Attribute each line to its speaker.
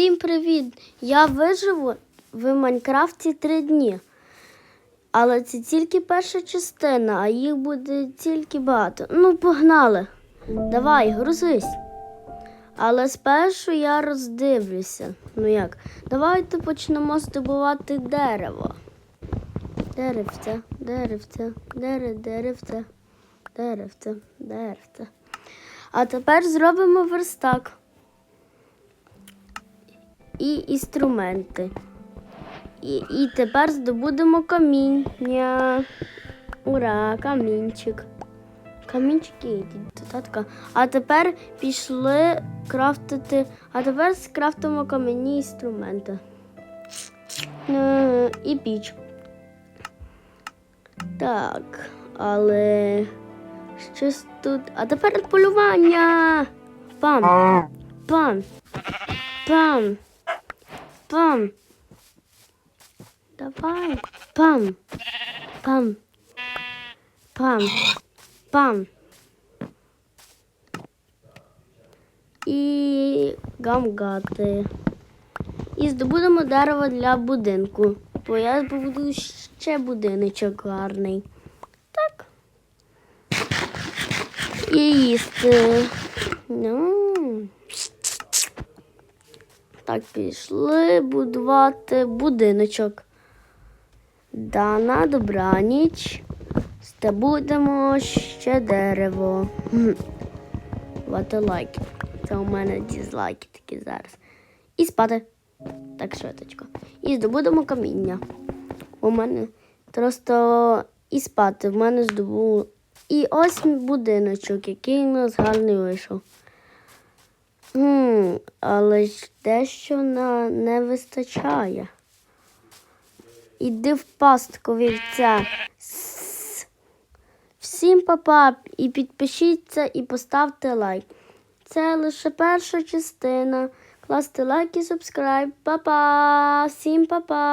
Speaker 1: Всім привіт! Я виживу в Майнкрафті три дні. Але це тільки перша частина, а їх буде тільки багато. Ну, погнали. Давай, грузись. Але спершу я роздивлюся. Ну як? Давайте почнемо здобувати дерево. Деревце, деревце, дере, деревце, деревце, деревце. А тепер зробимо верстак і інструменти. І, і тепер здобудемо каміння. Ура, камінчик. Камінчики йдуть, татка. А тепер пішли крафтити. А тепер скрафтимо кам'яні інструменти. Е, І піч. Так, але щось тут. А тепер полювання. Пам. Пам. Пам. Пам. Давай. Пам. Пам. Пам. Пам. І гамгати. І здобудемо дерево для будинку. Бо я побудую ще будиночок гарний. Так. І їсти. Ну. Так, пішли будувати будиночок. Да, на добраніч. Здобудемо ще дерево. Вати лайки. Це у мене дізлайки такі зараз. І спати. Так, швидко. І здобудемо каміння. У мене просто і спати. В мене здобув. І ось будиночок, який у нас гарний вийшов. Хм, але ж дещо на не вистачає. Іди в пастку вівця. Всім папа, і підпишіться і поставте лайк. Це лише перша частина. Класти лайк і субскрайб. Па-па! Всім па-па!